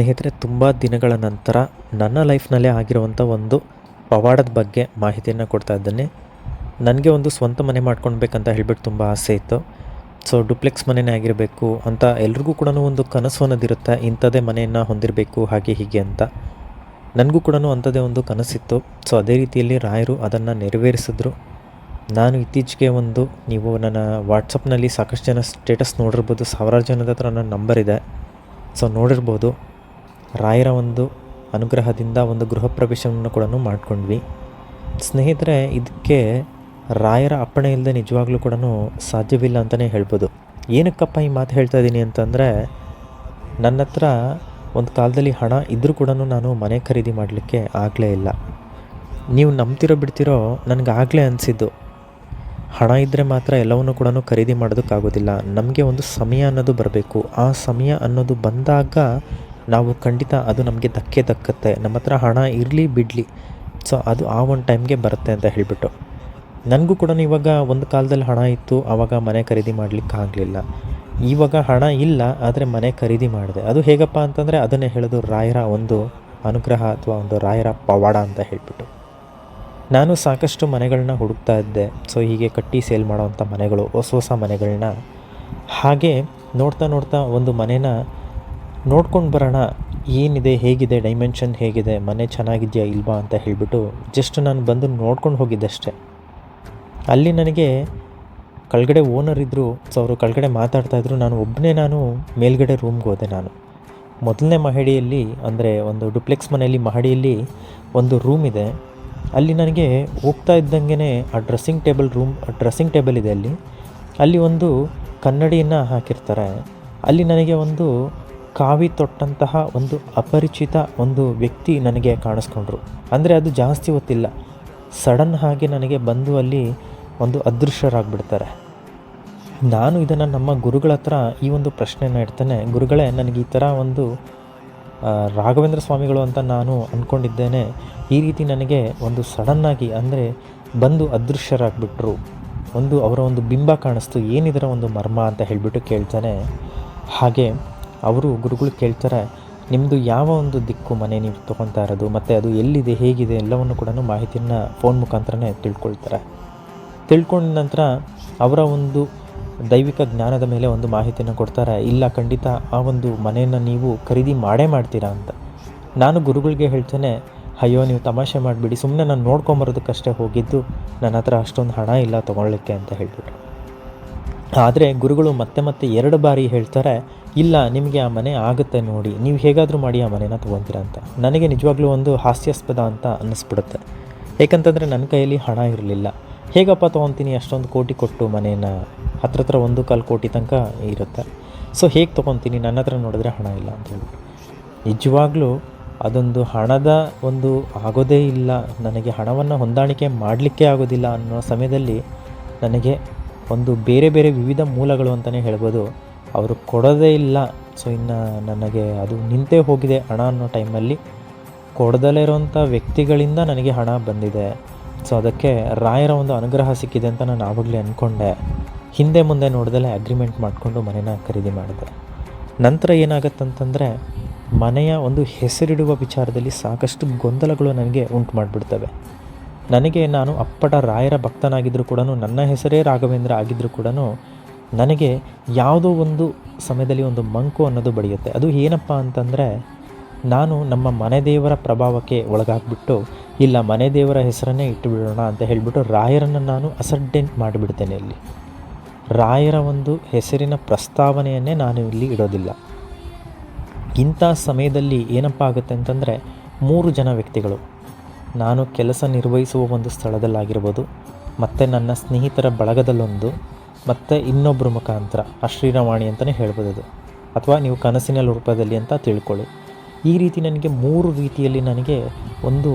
ಸ್ನೇಹಿತರೆ, ತುಂಬ ದಿನಗಳ ನಂತರ ನನ್ನ ಲೈಫ್ನಲ್ಲೇ ಆಗಿರುವಂಥ ಒಂದು ಪವಾಡದ ಬಗ್ಗೆ ಮಾಹಿತಿಯನ್ನು ಕೊಡ್ತಾ ಇದ್ದೇನೆ. ನನಗೆ ಒಂದು ಸ್ವಂತ ಮನೆ ಮಾಡ್ಕೊಳ್ಬೇಕಂತ ಹೇಳ್ಬಿಟ್ಟು ತುಂಬ ಆಸೆ ಇತ್ತು. ಸೊ, ಡುಪ್ಲೆಕ್ಸ್ ಮನೆಯೇ ಆಗಿರಬೇಕು ಅಂತ ಎಲ್ರಿಗೂ ಕೂಡ ಒಂದು ಕನಸು ಅನ್ನೋದಿರುತ್ತೆ, ಇಂಥದ್ದೇ ಮನೆಯನ್ನು ಹೊಂದಿರಬೇಕು, ಹಾಗೆ ಹೀಗೆ ಅಂತ. ನನಗೂ ಕೂಡ ಅಂಥದ್ದೇ ಒಂದು ಕನಸಿತ್ತು. ಸೊ, ಅದೇ ರೀತಿಯಲ್ಲಿ ರಾಯರು ಅದನ್ನು ನೆರವೇರಿಸಿದ್ರು. ನಾನು ಇತ್ತೀಚೆಗೆ ಒಂದು, ನೀವು ನನ್ನ ವಾಟ್ಸಪ್ನಲ್ಲಿ ಸಾಕಷ್ಟು ಜನ ಸ್ಟೇಟಸ್ ನೋಡಿರ್ಬೋದು, ಸಾವಿರಾರು ಜನದ ಹತ್ರ ನನ್ನ ನಂಬರ್ ಇದೆ. ಸೊ, ನೋಡಿರ್ಬೋದು. ರಾಯರ ಒಂದು ಅನುಗ್ರಹದಿಂದ ಒಂದು ಗೃಹ ಪ್ರವೇಶವನ್ನು ಕೂಡ ಮಾಡ್ಕೊಂಡ್ವಿ. ಸ್ನೇಹಿತರೆ, ಇದಕ್ಕೆ ರಾಯರ ಅಪ್ಪಣೆ ಇಲ್ಲದೆ ನಿಜವಾಗ್ಲೂ ಕೂಡ ಸಾಧ್ಯವಿಲ್ಲ ಅಂತಲೇ ಹೇಳ್ಬೋದು. ಏನಕ್ಕಪ್ಪ ಈ ಮಾತು ಹೇಳ್ತಾ ಇದ್ದೀನಿ ಅಂತಂದರೆ, ನನ್ನ ಹತ್ರ ಒಂದು ಕಾಲದಲ್ಲಿ ಹಣ ಇದ್ದರೂ ಕೂಡ ನಾನು ಮನೆ ಖರೀದಿ ಮಾಡಲಿಕ್ಕೆ ಆಗಲೇ ಇಲ್ಲ. ನೀವು ನಂಬ್ತಿರೋ ಬಿಡ್ತಿರೋ ನನಗೆ ಆಗಲೇ ಅನಿಸಿದ್ದು. ಹಣ ಇದ್ದರೆ ಮಾತ್ರ ಎಲ್ಲವನ್ನು ಕೂಡ ಖರೀದಿ ಮಾಡೋದಕ್ಕಾಗೋದಿಲ್ಲ. ನಮಗೆ ಒಂದು ಸಮಯ ಅನ್ನೋದು ಬರಬೇಕು. ಆ ಸಮಯ ಅನ್ನೋದು ಬಂದಾಗ ನಾವು ಖಂಡಿತ ಅದು ನಮಗೆ ಧಕ್ಕೆ ದಕ್ಕತ್ತೆ ನಮ್ಮ ಹತ್ರ ಹಣ ಇರಲಿ ಬಿಡಲಿ. ಸೊ ಅದು ಆ ಒಂದು ಟೈಮ್ಗೆ ಬರುತ್ತೆ ಅಂತ ಹೇಳಿಬಿಟ್ಟು. ನನಗೂ ಕೂಡ ಇವಾಗ ಒಂದು ಕಾಲದಲ್ಲಿ ಹಣ ಇತ್ತು. ಆವಾಗ ಮನೆ ಖರೀದಿ ಮಾಡಲಿಕ್ಕೆ ಆಗಲಿಲ್ಲ. ಇವಾಗ ಹಣ ಇಲ್ಲ, ಆದರೆ ಮನೆ ಖರೀದಿ ಮಾಡಿದೆ. ಅದು ಹೇಗಪ್ಪ ಅಂತಂದರೆ ಅದನ್ನೇ ಹೇಳೋದು ರಾಯರ ಒಂದು ಅನುಗ್ರಹ ಅಥವಾ ಒಂದು ರಾಯರ ಪವಾಡ ಅಂತ ಹೇಳಿಬಿಟ್ಟು. ನಾನು ಸಾಕಷ್ಟು ಮನೆಗಳನ್ನ ಹುಡುಕ್ತಾ ಇದ್ದೆ. ಸೊ ಹೀಗೆ ಕಟ್ಟಿ ಸೇಲ್ ಮಾಡೋವಂಥ ಮನೆಗಳು, ಹೊಸ ಹೊಸ ಮನೆಗಳನ್ನ ಹಾಗೆ ನೋಡ್ತಾ ನೋಡ್ತಾ ಒಂದು ಮನೇನ ನೋಡ್ಕೊಂಡು ಬರೋಣ, ಏನಿದೆ, ಹೇಗಿದೆ ಡೈಮೆನ್ಷನ್ ಹೇಗಿದೆ, ಮನೆ ಚೆನ್ನಾಗಿದೆಯಾ ಇಲ್ವಾ ಅಂತ ಹೇಳಿಬಿಟ್ಟು ಜಸ್ಟ್ ನಾನು ಬಂದು ನೋಡ್ಕೊಂಡು ಹೋಗಿದ್ದಷ್ಟೇ. ಅಲ್ಲಿ ನನಗೆ ಕೆಳಗಡೆ ಓನರ್ ಇದ್ದರು ಸೊ ಅವರು ಕೆಳಗಡೆ ಮಾತಾಡ್ತಾಯಿದ್ರು ನಾನು ಒಬ್ಬನೇ ನಾನು ಮೇಲ್ಗಡೆ ರೂಮ್ಗೆ ಹೋದೆ ನಾನು. ಮೊದಲನೇ ಮಹಡಿಯಲ್ಲಿ, ಅಂದರೆ ಒಂದು ಡುಪ್ಲೆಕ್ಸ್ ಮನೆಯಲ್ಲಿ ಮಹಡಿಯಲ್ಲಿ ಒಂದು ರೂಮ್ ಇದೆ. ಅಲ್ಲಿ ನನಗೆ ಹೋಗ್ತಾ ಇದ್ದಂಗೆ ಆ dressing table room dressing table ಇದೆ ಅಲ್ಲಿ. ಅಲ್ಲಿ ಒಂದು ಕನ್ನಡಿಯನ್ನು ಹಾಕಿರ್ತಾರೆ. ಅಲ್ಲಿ ನನಗೆ ಒಂದು ಕಾವಿ ತೊಟ್ಟಂತಹ ಒಂದು ಅಪರಿಚಿತ ಒಂದು ವ್ಯಕ್ತಿ ನನಗೆ ಕಾಣಿಸ್ಕೊಂಡ್ರು. ಅಂದರೆ ಅದು ಜಾಸ್ತಿ ಹೊತ್ತಿಲ್ಲ. ಸಡನ್ ಹಾಗೆ ನನಗೆ ಬಂದು ಅಲ್ಲಿ ಒಂದು ಅದೃಶ್ಯರಾಗ್ಬಿಡ್ತಾರೆ. ನಾನು ಇದನ್ನು ನಮ್ಮ ಗುರುಗಳ ಹತ್ರ ಈ ಒಂದು ಪ್ರಶ್ನೆನ ಇಡ್ತೇನೆ. ಗುರುಗಳೇ, ನನಗೆ ಈ ಥರ ಒಂದು ರಾಘವೇಂದ್ರ ಸ್ವಾಮಿಗಳು ಅಂತ ನಾನು ಅಂದ್ಕೊಂಡಿದ್ದೇನೆ ಈ ರೀತಿ ನನಗೆ ಒಂದು ಸಡನ್ನಾಗಿ ಅಂದರೆ ಬಂದು ಅದೃಶ್ಯರಾಗ್ಬಿಟ್ರು. ಒಂದು ಅವರ ಒಂದು ಬಿಂಬ ಕಾಣಿಸ್ತು. ಏನಿದರ ಒಂದು ಮರ್ಮ ಅಂತ ಹೇಳಿಬಿಟ್ಟು ಕೇಳ್ತಾನೆ. ಹಾಗೆ ಅವರು ಗುರುಗಳು ಕೇಳ್ತಾರೆ ನಿಮ್ಮದು ಯಾವ ಒಂದು ದಿಕ್ಕು ಮನೆ ನೀವು ತೊಗೊತಾ ಇರೋದು, ಮತ್ತು ಅದು ಎಲ್ಲಿದೆ, ಹೇಗಿದೆ ಎಲ್ಲವನ್ನು ಕೂಡ ಮಾಹಿತಿಯನ್ನು ಫೋನ್ ಮುಖಾಂತರನೇ ತಿಳ್ಕೊಳ್ತಾರೆ. ತಿಳ್ಕೊಂಡ ನಂತರ ಅವರ ಒಂದು ದೈವಿಕ ಜ್ಞಾನದ ಮೇಲೆ ಒಂದು ಮಾಹಿತಿಯನ್ನು ಕೊಡ್ತಾರೆ, ಇಲ್ಲ, ಖಂಡಿತ ಆ ಒಂದು ಮನೆಯನ್ನು ನೀವು ಖರೀದಿ ಮಾಡೇ ಮಾಡ್ತೀರಾ ಅಂತ. ನಾನು ಗುರುಗಳಿಗೆ ಹೇಳ್ತೇನೆ, ಅಯ್ಯೋ, ನೀವು ತಮಾಷೆ ಮಾಡಿಬಿಡಿ ಸುಮ್ಮನೆ ನಾನು ನೋಡ್ಕೊಂಬರೋದಕ್ಕಷ್ಟೇ ಹೋಗಿದ್ದು, ನನ್ನ ಹತ್ರ ಅಷ್ಟೊಂದು ಹಣ ಇಲ್ಲ ತೊಗೊಳ್ಳಿಕ್ಕೆ, ಅಂತ ಹೇಳ್ಬಿಟ್ಟು ಆದರೆ ಗುರುಗಳು ಮತ್ತೆ ಮತ್ತೆ ಎರಡು ಬಾರಿ ಹೇಳ್ತಾರೆ, ಇಲ್ಲ, ನಿಮಗೆ ಆ ಮನೆ ಆಗುತ್ತೆ ನೋಡಿ, ನೀವು ಹೇಗಾದರೂ ಮಾಡಿ ಆ ಮನೆನ ತೊಗೊತೀರಾ ಅಂತ. ನನಗೆ ನಿಜವಾಗ್ಲೂ ಒಂದು ಹಾಸ್ಯಾಸ್ಪದ ಅಂತ ಅನ್ನಿಸ್ಬಿಡುತ್ತೆ. ಏಕೆಂತಂದರೆ ನನ್ನ ಕೈಯಲ್ಲಿ ಹಣ ಇರಲಿಲ್ಲ. ಹೇಗಪ್ಪ ತೊಗೊತೀನಿ, ಅಷ್ಟೊಂದು ಕೋಟಿ ಕೊಟ್ಟು ಮನೇನ? ಹತ್ರ ಹತ್ರ ಒಂದು ಕಾಲು ಕೋಟಿ ತನಕ ಇರುತ್ತೆ. ಸೊ, ಹೇಗೆ ತೊಗೊತೀನಿ? ನನ್ನ ಹತ್ರ ನೋಡಿದ್ರೆ ಹಣ ಇಲ್ಲ ಅಂತ ಹೇಳಿ ನಿಜವಾಗ್ಲೂ ಅದೊಂದು ಹಣದ ಒಂದು ಆಗೋದೇ ಇಲ್ಲ. ನನಗೆ ಹಣವನ್ನು ಹೊಂದಾಣಿಕೆ ಮಾಡಲಿಕ್ಕೆ ಆಗೋದಿಲ್ಲ ಅನ್ನೋ ಸಮಯದಲ್ಲಿ ನನಗೆ ಒಂದು ಬೇರೆ ಬೇರೆ ವಿವಿಧ ಮೂಲಗಳು ಅಂತಲೇ ಹೇಳ್ಬೋದು. ಅವರು ಕೊಡೋದೇ ಇಲ್ಲ. ಸೊ ಇನ್ನು ನನಗೆ ಅದು ನಿಂತೇ ಹೋಗಿದೆ ಹಣ ಅನ್ನೋ ಟೈಮಲ್ಲಿ. ಕೊಡದಲ್ಲೇ ಇರೋವಂಥ ವ್ಯಕ್ತಿಗಳಿಂದ ನನಗೆ ಹಣ ಬಂದಿದೆ. ಸೊ ಅದಕ್ಕೆ ರಾಯರ ಒಂದು ಅನುಗ್ರಹ ಸಿಕ್ಕಿದೆ ಅಂತ ನಾನು ಆವಾಗಲೇ ಅಂದ್ಕೊಂಡೆ ಹಿಂದೆ ಮುಂದೆ ನೋಡ್ದಲೇ ಅಗ್ರಿಮೆಂಟ್ ಮಾಡಿಕೊಂಡು ಮನೇನ ಖರೀದಿ ಮಾಡಿದೆ. ನಂತರ ಏನಾಗತ್ತಂತಂದರೆ, ಮನೆಯ ಒಂದು ಹೆಸರಿಡುವ ವಿಚಾರದಲ್ಲಿ ಸಾಕಷ್ಟು ಗೊಂದಲಗಳು ನನಗೆ ಉಂಟು ಮಾಡಿಬಿಡ್ತವೆ. ನನಗೆ ನಾನು ಅಪ್ಪಟ ರಾಯರ ಭಕ್ತನಾಗಿದ್ದರೂ ಕೂಡ ನನ್ನ ಹೆಸರೇ ರಾಘವೇಂದ್ರ ಆಗಿದ್ದರೂ ಕೂಡ ನನಗೆ ಯಾವುದೋ ಒಂದು ಸಮಯದಲ್ಲಿ ಒಂದು ಮಂಕು ಅನ್ನೋದು ಬಡಿಯುತ್ತೆ. ಅದು ಏನಪ್ಪ ಅಂತಂದರೆ, ನಾನು ನಮ್ಮ ಮನೆ ದೇವರ ಪ್ರಭಾವಕ್ಕೆ ಒಳಗಾಗ್ಬಿಟ್ಟು, ಇಲ್ಲ ಮನೆ ದೇವರ ಹೆಸರನ್ನೇ ಇಟ್ಟುಬಿಡೋಣ ಅಂತ ಹೇಳಿಬಿಟ್ಟು ರಾಯರನ್ನು ನಾನು ಅಸಡ್ಡೆಂಟ್ ಮಾಡಿಬಿಡ್ತೇನೆ ಇಲ್ಲಿ. ರಾಯರ ಒಂದು ಹೆಸರಿನ ಪ್ರಸ್ತಾವನೆಯನ್ನೇ ನಾನು ಇಲ್ಲಿ ಇಡೋದಿಲ್ಲ. ಇಂಥ ಸಮಯದಲ್ಲಿ ಏನಪ್ಪ ಆಗುತ್ತೆ ಅಂತಂದರೆ, ಮೂರು ಜನ ವ್ಯಕ್ತಿಗಳು. ನಾನು ಕೆಲಸ ನಿರ್ವಹಿಸುವ ಒಂದು ಸ್ಥಳದಲ್ಲಾಗಿರ್ಬೋದು, ಮತ್ತು ನನ್ನ ಸ್ನೇಹಿತರ ಬಳಗದಲ್ಲೊಂದು, ಮತ್ತು ಇನ್ನೊಬ್ಬರ ಮುಖಾಂತರ ಅಶ್ರೀರವಾಣಿ ಅಂತಲೇ ಹೇಳ್ಬೋದು ಅದು ಅಥವಾ ನೀವು ಕನಸಿನ ರೂಪದಲ್ಲಿ ಅಂತ ತಿಳ್ಕೊಳ್ಳಿ. ಈ ರೀತಿ ನನಗೆ ಮೂರು ರೀತಿಯಲ್ಲಿ ನನಗೆ ಒಂದು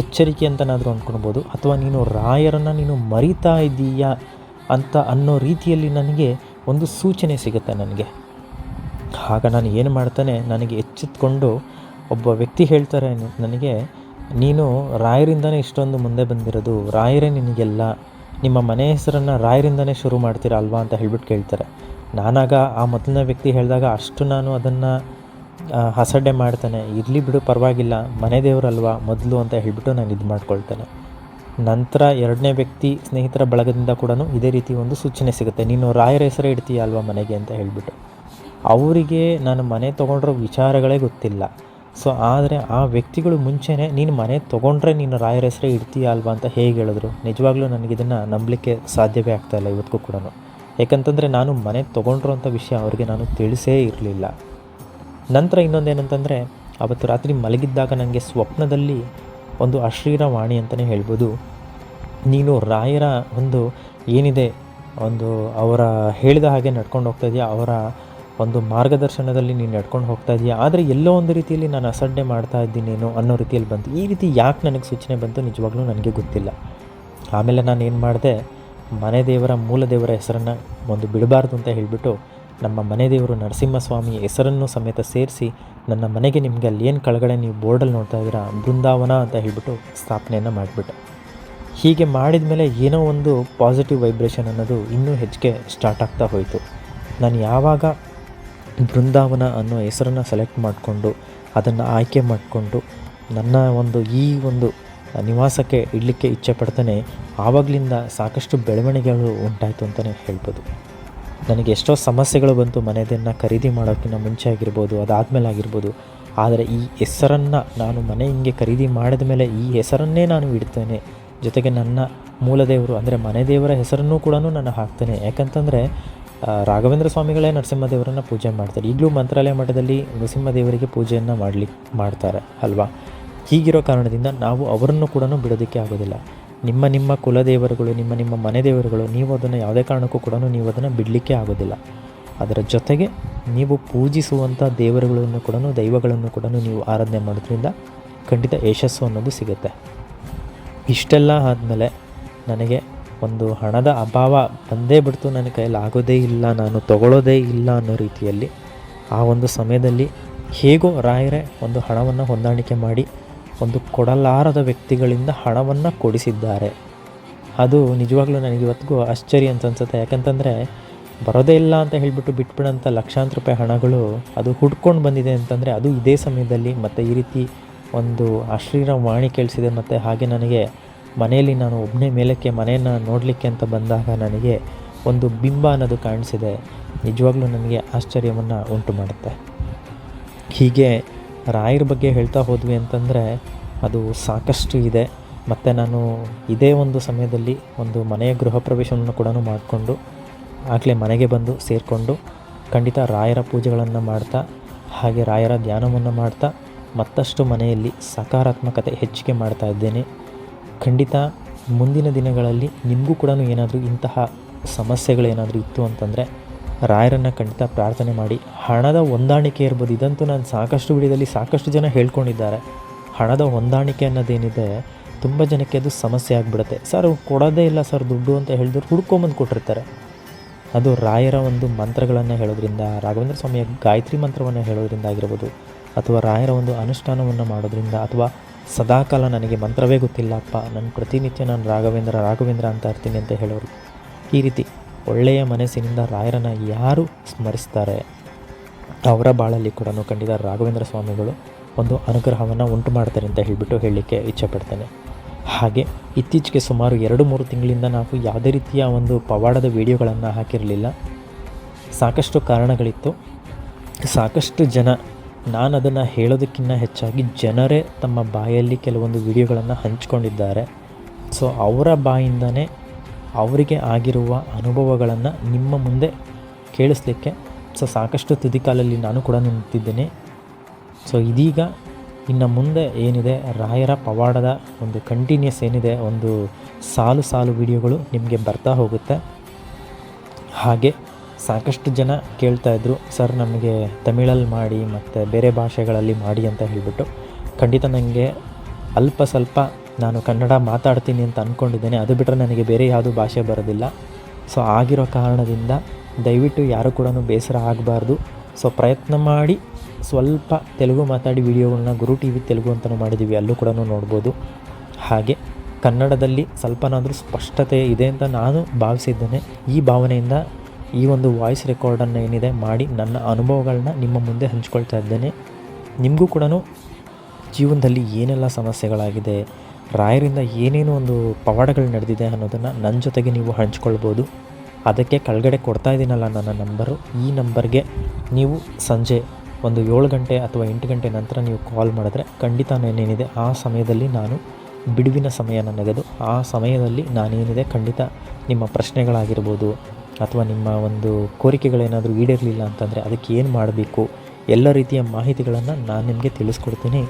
ಎಚ್ಚರಿಕೆ ಅಂತನಾದರೂ ಅಂದ್ಕೊಳ್ಬೋದು, ಅಥವಾ ನೀನು ರಾಯರನ್ನು ನೀನು ಮರಿತಾ ಇದ್ದೀಯಾ ಅಂತ ಅನ್ನೋ ರೀತಿಯಲ್ಲಿ ನನಗೆ ಒಂದು ಸೂಚನೆ ಸಿಗುತ್ತೆ ನನಗೆ. ಆಗ ನಾನು ಏನು ಮಾಡ್ತಾನೆ, ನನಗೆ ಎಚ್ಚೆತ್ಕೊಂಡು ಒಬ್ಬ ವ್ಯಕ್ತಿ ಹೇಳ್ತಾರೆ, ನನಗೆ ನೀನು ರಾಯರಿಂದನೇ ಇಷ್ಟೊಂದು ಮುಂದೆ ಬಂದಿರೋದು, ರಾಯರೇ ನಿನಗೆಲ್ಲ, ನಿಮ್ಮ ಮನೆ ಹೆಸರನ್ನು ರಾಯರಿಂದನೇ ಶುರು ಮಾಡ್ತೀರಾ ಅಲ್ವಾ ಅಂತ ಹೇಳ್ಬಿಟ್ಟು ಕೇಳ್ತಾರೆ. ನಾನಾಗ ಆ ಮೊದಲನೇ ವ್ಯಕ್ತಿ ಹೇಳಿದಾಗ ಅಷ್ಟು ನಾನು ಅದನ್ನು ಹಸಡ್ಡೆ ಮಾಡ್ತಾನೆ. ಇರಲಿ ಬಿಡು, ಪರವಾಗಿಲ್ಲ. ಮನೆ ದೇವರಲ್ವಾ ಮೊದಲು ಅಂತ ಹೇಳಿಬಿಟ್ಟು ನಾನು ಇದು ಮಾಡ್ಕೊಳ್ತೇನೆ. ನಂತರ ಎರಡನೇ ವ್ಯಕ್ತಿ ಸ್ನೇಹಿತರ ಬಳಗದಿಂದ ಕೂಡ ಇದೇ ರೀತಿ ಒಂದು ಸೂಚನೆ ಸಿಗುತ್ತೆ. ನೀನು ರಾಯರ ಹೆಸರೇ ಇಡ್ತೀಯ ಅಲ್ವಾ ಮನೆಗೆ ಅಂತ ಹೇಳಿಬಿಟ್ಟು. ಅವರಿಗೆ ನಾನು ಮನೆ ತೊಗೊಂಡಿರೋ ವಿಚಾರಗಳೇ ಗೊತ್ತಿಲ್ಲ. ಸೊ ಆದರೆ ಆ ವ್ಯಕ್ತಿಗಳು ಮುಂಚೆನೇ ನೀನು ಮನೆ ತೊಗೊಂಡ್ರೆ ನೀನು ರಾಯರ ಹೆಸರೇ ಇಡ್ತೀಯ ಅಲ್ವಾ ಅಂತ ಹೇಗೆ ಹೇಳಿದ್ರು? ನಿಜವಾಗ್ಲೂ ನನಗಿದನ್ನು ನಂಬಲಿಕ್ಕೆ ಸಾಧ್ಯವೇ ಆಗ್ತಾಯಿಲ್ಲ ಇವತ್ತಿಗೂ ಕೂಡ ಯಾಕಂತಂದರೆ ನಾನು ಮನೆ ತೊಗೊಂಡ್ರೋ ವಿಷಯ ಅವ್ರಿಗೆ ನಾನು ತಿಳಿಸೇ ಇರಲಿಲ್ಲ. ನಂತರ ಇನ್ನೊಂದೇನಂತಂದರೆ, ಅವತ್ತು ರಾತ್ರಿ ಮಲಗಿದ್ದಾಗ ನನಗೆ ಸ್ವಪ್ನದಲ್ಲಿ ಒಂದು ಅಶ್ರೀರ ವಾಣಿ ಅಂತಲೇ ಹೇಳ್ಬೋದು. ನೀನು ರಾಯರ ಒಂದು ಏನಿದೆ, ಒಂದು ಅವರ ಹೇಳಿದ ಹಾಗೆ ನಡ್ಕೊಂಡು ಹೋಗ್ತಾ ಇದೆಯಾ, ಅವರ ಒಂದು ಮಾರ್ಗದರ್ಶನದಲ್ಲಿ ನೀನು ನಡ್ಕೊಂಡು ಹೋಗ್ತಾ ಇದೆಯಾ? ಆದರೆ ಎಲ್ಲೋ ಒಂದು ರೀತಿಯಲ್ಲಿ ನಾನು ಅಸಡ್ಡೆ ಮಾಡ್ತಾ ಇದ್ದೀನೇನು ಅನ್ನೋ ರೀತಿಯಲ್ಲಿ ಬಂತು. ಈ ರೀತಿ ಯಾಕೆ ನನಗೆ ಸೂಚನೆ ಬಂತು ನಿಜವಾಗ್ಲೂ ನನಗೆ ಗೊತ್ತಿಲ್ಲ. ಆಮೇಲೆ ನಾನು ಏನು ಮಾಡಿದೆ, ಮನೆ ದೇವರ ಮೂಲ ದೇವರ ಹೆಸರನ್ನು ಒಂದು ಬಿಡಬಾರ್ದು ಅಂತ ಹೇಳಿಬಿಟ್ಟು ನಮ್ಮ ಮನೆ ದೇವರು ನರಸಿಂಹಸ್ವಾಮಿ ಹೆಸರನ್ನು ಸಮೇತ ಸೇರಿಸಿ ನನ್ನ ಮನೆಗೆ ನಿಮಗೆ ಅಲ್ಲಿ ಏನು ಕೆಳಗಡೆ ನೀವು ಬೋರ್ಡಲ್ಲಿ ನೋಡ್ತಾ ಇದ್ದೀರಾ? ಬೃಂದಾವನ ಅಂತ ಹೇಳಿಬಿಟ್ಟು ಸ್ಥಾಪನೆಯನ್ನು ಮಾಡಿಬಿಟ್ಟೆ. ಹೀಗೆ ಮಾಡಿದ ಮೇಲೆ ಏನೋ ಒಂದು ಪಾಸಿಟಿವ್ ವೈಬ್ರೇಷನ್ ಅನ್ನೋದು ಇನ್ನೂ ಹೆಚ್ಚಿಗೆ ಸ್ಟಾರ್ಟ್ ಆಗ್ತಾ ಹೋಯಿತು. ನಾನು ಯಾವಾಗ ಬೃಂದಾವನ ಅನ್ನೋ ಹೆಸರನ್ನು ಸೆಲೆಕ್ಟ್ ಮಾಡಿಕೊಂಡು, ಅದನ್ನು ಆಯ್ಕೆ ಮಾಡಿಕೊಂಡು ನನ್ನ ಒಂದು ಈ ಒಂದು ನಿವಾಸಕ್ಕೆ ಇಡಲಿಕ್ಕೆ ಇಚ್ಛೆ ಪಡ್ತಾನೆ, ಆವಾಗಲಿಂದ ಸಾಕಷ್ಟು ಬೆಳವಣಿಗೆಗಳು ಉಂಟಾಯಿತು ಅಂತಲೇ ಹೇಳ್ಬೋದು. ನನಗೆ ಎಷ್ಟೋ ಸಮಸ್ಯೆಗಳು ಬಂತು ಮನೆಯದನ್ನು ಖರೀದಿ ಮಾಡೋಕ್ಕಿಂತ ಮುಂಚೆ ಆಗಿರ್ಬೋದು, ಅದಾದಮೇಲೆ ಆಗಿರ್ಬೋದು. ಆದರೆ ಈ ಹೆಸರನ್ನು ನಾನು ಮನೆ ಹಿಂಗೆ ಖರೀದಿ ಮಾಡಿದ ಮೇಲೆ ಈ ಹೆಸರನ್ನೇ ನಾನು ಇಡ್ತೇನೆ. ಜೊತೆಗೆ ನನ್ನ ಮೂಲ ದೇವರು ಅಂದರೆ ಮನೆ ದೇವರ ಹೆಸರನ್ನು ಕೂಡ ನಾನು ಹಾಕ್ತೇನೆ. ಯಾಕಂತಂದರೆ ರಾಘವೇಂದ್ರ ಸ್ವಾಮಿಗಳೇ ನರಸಿಂಹ ದೇವರನ್ನು ಪೂಜೆ ಮಾಡ್ತಾರೆ. ಈಗಲೂ ಮಂತ್ರಾಲಯ ಮಠದಲ್ಲಿ ನರಸಿಂಹ ದೇವರಿಗೆ ಪೂಜೆಯನ್ನು ಮಾಡಲಿಕ್ಕೆ ಮಾಡ್ತಾರೆ, ಅಲ್ವಾ? ಹೀಗಿರೋ ಕಾರಣದಿಂದ ನಾವು ಅವರನ್ನು ಕೂಡ ಬಿಡೋದಕ್ಕೆ ಆಗೋದಿಲ್ಲ. ನಿಮ್ಮ ನಿಮ್ಮ ಕುಲದೇವರುಗಳು, ನಿಮ್ಮ ನಿಮ್ಮ ಮನೆ ದೇವರುಗಳು, ನೀವು ಅದನ್ನು ಯಾವುದೇ ಕಾರಣಕ್ಕೂ ಕೂಡ ನೀವು ಅದನ್ನು ಬಿಡಲಿಕ್ಕೆ ಆಗೋದಿಲ್ಲ. ಅದರ ಜೊತೆಗೆ ನೀವು ಪೂಜಿಸುವಂಥ ದೇವರುಗಳನ್ನು ಕೂಡ ದೈವಗಳನ್ನು ಕೂಡ ನೀವು ಆರಾಧನೆ ಮಾಡೋದ್ರಿಂದ ಖಂಡಿತ ಯಶಸ್ಸು ಅನ್ನೋದು ಸಿಗುತ್ತೆ. ಇಷ್ಟೆಲ್ಲ ಆದಮೇಲೆ ನನಗೆ ಒಂದು ಹಣದ ಅಭಾವ ಬಂದೇ ಬಿಡ್ತು ನನ್ನ ಕೈಯಲ್ಲಿ ಆಗೋದೇ ಇಲ್ಲ, ನಾನು ತಗೊಳ್ಳೋದೇ ಇಲ್ಲ ಅನ್ನೋ ರೀತಿಯಲ್ಲಿ ಆ ಒಂದು ಸಮಯದಲ್ಲಿ ಹೇಗೋ ರಾಯರೇ ಒಂದು ಹಣವನ್ನು ಹೊಂದಾಣಿಕೆ ಮಾಡಿ ಒಂದು ಕೊಡಲಾರದ ವ್ಯಕ್ತಿಗಳಿಂದ ಹಣವನ್ನು ಕೊಡಿಸಿದ್ದಾರೆ. ಅದು ನಿಜವಾಗ್ಲೂ ನನಗೆ ಇವತ್ತಿಗೂ ಆಶ್ಚರ್ಯ ಅಂತ ಅನ್ಸುತ್ತೆ. ಯಾಕಂತಂದರೆ ಬರೋದೇ ಇಲ್ಲ ಅಂತ ಹೇಳಿಬಿಟ್ಟು ಬಿಟ್ಬಿಡೋಂಥ ಲಕ್ಷಾಂತರ ರೂಪಾಯಿ ಹಣಗಳು ಅದು ಹುಡ್ಕೊಂಡು ಬಂದಿದೆ ಅಂತಂದರೆ ಅದು ಇದೇ ಸಮಯದಲ್ಲಿ ಮತ್ತು ಈ ರೀತಿ ಒಂದು ಅಶ್ರೀರ ವಾಣಿ ಕೇಳಿಸಿದೆ ಮತ್ತು ಹಾಗೆ ನನಗೆ ಮನೆಯಲ್ಲಿ ನಾನು ಒಬ್ಬನೇ ಮೇಲಕ್ಕೆ ಮನೆಯನ್ನು ನೋಡಲಿಕ್ಕೆ ಅಂತ ಬಂದಾಗ ನನಗೆ ಒಂದು ಬಿಂಬ ಅನ್ನೋದು ಕಾಣಿಸಿದೆ. ನಿಜವಾಗ್ಲೂ ನನಗೆ ಆಶ್ಚರ್ಯವನ್ನು ಉಂಟು ಮಾಡುತ್ತೆ. ಹೀಗೆ ರಾಯರ ಬಗ್ಗೆ ಹೇಳ್ತಾ ಹೋದ್ವಿ ಅಂತಂದರೆ ಅದು ಸಾಕಷ್ಟು ಇದೆ. ಮತ್ತು ನಾನು ಇದೇ ಒಂದು ಸಮಯದಲ್ಲಿ ಒಂದು ಮನೆಯ ಗೃಹ ಪ್ರವೇಶವನ್ನು ಕೂಡ ಮಾಡಿಕೊಂಡು ಆಗಲೇ ಮನೆಗೆ ಬಂದು ಸೇರಿಕೊಂಡು ಖಂಡಿತ ರಾಯರ ಪೂಜೆಗಳನ್ನು ಮಾಡ್ತಾ, ಹಾಗೆ ರಾಯರ ಧ್ಯಾನವನ್ನು ಮಾಡ್ತಾ ಮತ್ತಷ್ಟು ಮನೆಯಲ್ಲಿ ಸಕಾರಾತ್ಮಕತೆ ಹೆಚ್ಚಿಗೆ ಮಾಡ್ತಾ ಇದ್ದೇನೆ. ಖಂಡಿತ ಮುಂದಿನ ದಿನಗಳಲ್ಲಿ ನಿಮಗೂ ಕೂಡ ಏನಾದರೂ ಇಂತಹ ಸಮಸ್ಯೆಗಳೇನಾದರೂ ಇತ್ತು ಅಂತಂದರೆ ರಾಯರನ್ನು ಖಂಡಿತ ಪ್ರಾರ್ಥನೆ ಮಾಡಿ. ಹಣದ ಹೊಂದಾಣಿಕೆ ಇರ್ಬೋದು, ಇದಂತೂ ನಾನು ಸಾಕಷ್ಟು ವಿಡಿಯೋದಲ್ಲಿ ಸಾಕಷ್ಟು ಜನ ಹೇಳ್ಕೊಂಡಿದ್ದಾರೆ. ಹಣದ ಹೊಂದಾಣಿಕೆ ಅನ್ನೋದೇನಿದೆ, ತುಂಬ ಜನಕ್ಕೆ ಅದು ಸಮಸ್ಯೆ ಆಗಿಬಿಡುತ್ತೆ. ಸರ್, ಕೊಡೋದೇ ಇಲ್ಲ ಸರ್ ದುಡ್ಡು ಅಂತ ಹೇಳಿದ್ರು ಹುಡ್ಕೊಂಬಂದು ಕೊಟ್ಟಿರ್ತಾರೆ. ಅದು ರಾಯರ ಒಂದು ಮಂತ್ರಗಳನ್ನು ಹೇಳೋದ್ರಿಂದ, ರಾಘವೇಂದ್ರ ಸ್ವಾಮಿಯ ಗಾಯತ್ರಿ ಮಂತ್ರವನ್ನು ಹೇಳೋದ್ರಿಂದ ಆಗಿರ್ಬೋದು, ಅಥವಾ ರಾಯರ ಒಂದು ಅನುಷ್ಠಾನವನ್ನು ಮಾಡೋದ್ರಿಂದ, ಅಥವಾ ಸದಾಕಾಲ ನನಗೆ ಮಂತ್ರವೇ ಗೊತ್ತಿಲ್ಲಪ್ಪ. ನನ್ನ ಪ್ರತಿನಿತ್ಯ ನಾನು ರಾಘವೇಂದ್ರ ರಾಘವೇಂದ್ರ ಅಂತ ಇರ್ತೀನಿ ಅಂತ ಹೇಳೋರು. ಈ ರೀತಿ ಒಳ್ಳೆಯ ಮನಸ್ಸಿನಿಂದ ರಾಯರನ್ನು ಯಾರು ಸ್ಮರಿಸ್ತಾರೆ? ಅವರ ಬಾಳಲ್ಲಿ ಕೂಡ ಕಂಡಿದ ರಾಘವೇಂದ್ರ ಸ್ವಾಮಿಗಳು ಒಂದು ಅನುಗ್ರಹವನ್ನು ಉಂಟು ಮಾಡ್ತಾರೆ ಅಂತ ಹೇಳಿಬಿಟ್ಟು ಹೇಳಲಿಕ್ಕೆ ಇಚ್ಛೆಪಡ್ತೇನೆ. ಹಾಗೆ ಇತ್ತೀಚೆಗೆ ಸುಮಾರು ಎರಡು ಮೂರು ತಿಂಗಳಿಂದ ನಾವು ಯಾವುದೇ ರೀತಿಯ ಒಂದು ಪವಾಡದ ವಿಡಿಯೋಗಳನ್ನು ಹಾಕಿರಲಿಲ್ಲ. ಸಾಕಷ್ಟು ಕಾರಣಗಳಿತ್ತು. ಸಾಕಷ್ಟು ಜನ ನಾನು ಅದನ್ನು ಹೇಳೋದಕ್ಕಿಂತ ಹೆಚ್ಚಾಗಿ ಜನರೇ ತಮ್ಮ ಬಾಯಲ್ಲಿ ಕೆಲವೊಂದು ವಿಡಿಯೋಗಳನ್ನು ಹಂಚಿಕೊಂಡಿದ್ದಾರೆ. ಸೊ, ಅವರ ಬಾಯಿಂದನೇ ಅವರಿಗೆ ಆಗಿರುವ ಅನುಭವಗಳನ್ನು ನಿಮ್ಮ ಮುಂದೆ ಕೇಳಿಸ್ಲಿಕ್ಕೆ ಸೊ, ಸಾಕಷ್ಟು ತುದಿಕಾಲಲ್ಲಿ ನಾನು ಕೂಡ ನಿಂತಿದ್ದೇನೆ. ಸೊ, ಇದೀಗ ಇನ್ನು ಮುಂದೆ ಏನಿದೆ, ರಾಯರ ಪವಾಡದ ಒಂದು ಕಂಟಿನ್ಯೂಸ್ ಏನಿದೆ, ಒಂದು ಸಾಲು ಸಾಲು ವಿಡಿಯೋಗಳು ನಿಮಗೆ ಬರ್ತಾ ಹೋಗುತ್ತೆ. ಹಾಗೆ ಸಾಕಷ್ಟು ಜನ ಕೇಳ್ತಾ ಇದ್ದರು ಸರ್, ನಮಗೆ ತಮಿಳಲ್ಲಿ ಮಾಡಿ, ಮತ್ತು ಬೇರೆ ಭಾಷೆಗಳಲ್ಲಿ ಮಾಡಿ ಅಂತ ಹೇಳಿಬಿಟ್ಟು. ಖಂಡಿತ ನನಗೆ ಅಲ್ಪ ಸ್ವಲ್ಪ ನಾನು ಕನ್ನಡ ಮಾತಾಡ್ತೀನಿ ಅಂತ ಅಂದ್ಕೊಂಡಿದ್ದೇನೆ ಅದು ಬಿಟ್ಟರೆ ನನಗೆ ಬೇರೆ ಯಾವುದೂ ಭಾಷೆ ಬರೋದಿಲ್ಲ. ಸೊ, ಆಗಿರೋ ಕಾರಣದಿಂದ ದಯವಿಟ್ಟು ಯಾರು ಕೂಡ ಬೇಸರ ಆಗಬಾರ್ದು. ಸೊ, ಪ್ರಯತ್ನ ಮಾಡಿ ಸ್ವಲ್ಪ ತೆಲುಗು ಮಾತಾಡಿ ವಿಡಿಯೋಗಳನ್ನ ಗುರು ಟಿ ವಿ ತೆಲುಗು ಅಂತಲೂ ಮಾಡಿದ್ದೀವಿ. ಅಲ್ಲೂ ಕೂಡ ನೋಡ್ಬೋದು. ಹಾಗೆ ಕನ್ನಡದಲ್ಲಿ ಸ್ವಲ್ಪನಾದರೂ ಸ್ಪಷ್ಟತೆ ಇದೆ ಅಂತ ನಾನು ಭಾವಿಸಿದ್ದೇನೆ. ಈ ಭಾವನೆಯಿಂದ ಈ ಒಂದು ವಾಯ್ಸ್ ರೆಕಾರ್ಡನ್ನು ಏನಿದೆ ಮಾಡಿ ನನ್ನ ಅನುಭವಗಳನ್ನ ನಿಮ್ಮ ಮುಂದೆ ಹಂಚ್ಕೊಳ್ತಾ ಇದ್ದೇನೆ. ನಿಮಗೂ ಕೂಡ ಜೀವನದಲ್ಲಿ ಏನೆಲ್ಲ ಸಮಸ್ಯೆಗಳಾಗಿದೆ, ರಾಯರಿಂದ ಏನೇನು ಒಂದು ಪವಾಡಗಳು ನಡೆದಿದೆ ಅನ್ನೋದನ್ನು ನನ್ನ ಜೊತೆಗೆ ನೀವು ಹಂಚ್ಕೊಳ್ಬೋದು. ಅದಕ್ಕೆ ಕೆಳಗಡೆ ಕೊಡ್ತಾ ಇದ್ದೀನಲ್ಲ ನನ್ನ ನಂಬರು. ಈ ನಂಬರ್ಗೆ ನೀವು ಸಂಜೆ ಒಂದು ಏಳು ಗಂಟೆ ಅಥವಾ ಎಂಟು ಗಂಟೆ ನಂತರ ನೀವು ಕಾಲ್ ಮಾಡಿದ್ರೆ ಖಂಡಿತ ನಾನೇನಿದೆ, ಆ ಸಮಯದಲ್ಲಿ ನಾನು ಬಿಡುವಿನ ಸಮಯ ನನಗದು ಆ ಸಮಯದಲ್ಲಿ ನಾನೇನಿದೆ ಖಂಡಿತ ನಿಮ್ಮ ಪ್ರಶ್ನೆಗಳಾಗಿರ್ಬೋದು ಅಥವಾ ನಿಮ್ಮ ಒಂದು ಕೋರಿಕೆಗಳೇನಾದರೂ ಈಡೇರಲಿಲ್ಲ ಅಂತಂದರೆ ಅದಕ್ಕೆ ಏನು ಮಾಡಬೇಕು? ಎಲ್ಲ ರೀತಿಯ ಮಾಹಿತಿಗಳನ್ನು ನಾನು ನಿಮಗೆ ತಿಳಿಸ್ಕೊಡ್ತೀನಿ.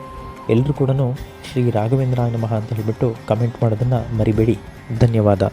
ಎಲ್ಲರೂ ಕೂಡ ಶ್ರೀ ರಾಘವೇಂದ್ರ ನಮಃ ಅಂತ ಹೇಳಿಬಿಟ್ಟು ಕಮೆಂಟ್ ಮಾಡೋದನ್ನು ಮರಿಬೇಡಿ. ಧನ್ಯವಾದ.